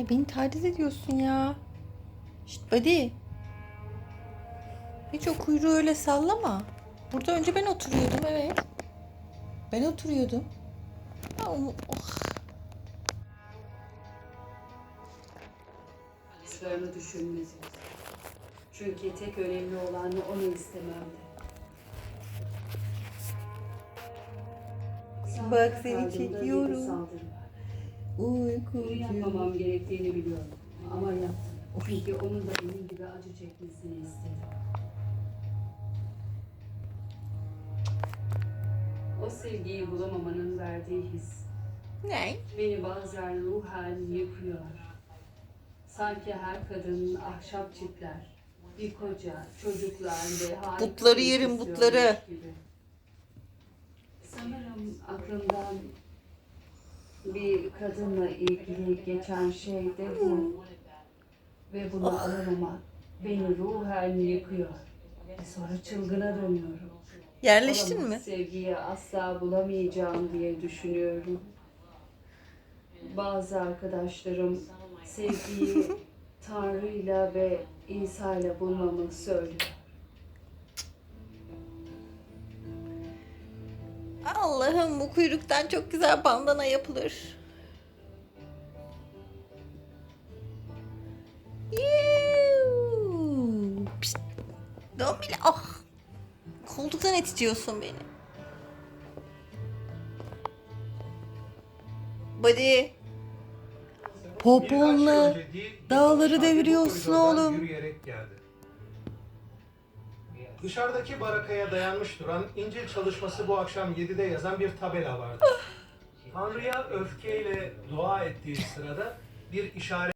Ay beni taciz ediyorsun ya. Şşt buddy. Hiç o kuyruğu öyle sallama. Burada önce ben oturuyordum evet. Ben oturuyordum. O- oh. Kuşlarını düşünmez. Çünkü tek önemli olan onu istememdi. Bak seni çekiyorum. Var. Bunu Uykucu. yapmamam gerektiğini biliyorum. Ama yaptım. Çünkü onun da benim gibi acı çekmesini istedim. O sevgiyi bulamamanın verdiği his Ne? beni bazen ruhen yıkıyor. Sanki her kadın ahşap çiftler, bir koca, çocuklar ve harika Butları yerim, butları. gibi. Sanırım aklımdan kadınla ilgili geçen şey de bu. Ve bunu alamamak beni ruhen yıkıyor. Ve sonra çılgına dönüyorum. Yerleştin Olamaz, mi? Sevgiyi asla bulamayacağım diye düşünüyorum. Bazı arkadaşlarım sevgiyi Tanrı'yla ve İsa'yla bulmamı söylüyor. Allah'ım bu kuyruktan çok güzel bandana yapılır. Dön bile. Ah. Koltuktan itiyorsun beni. Buddy. Poponla dağları deviriyorsun oğlum. Dışarıdaki barakaya dayanmış duran İncil çalışması bu akşam 7'de yazan bir tabela vardı. Tanrı'ya öfkeyle dua ettiği sırada bir işaret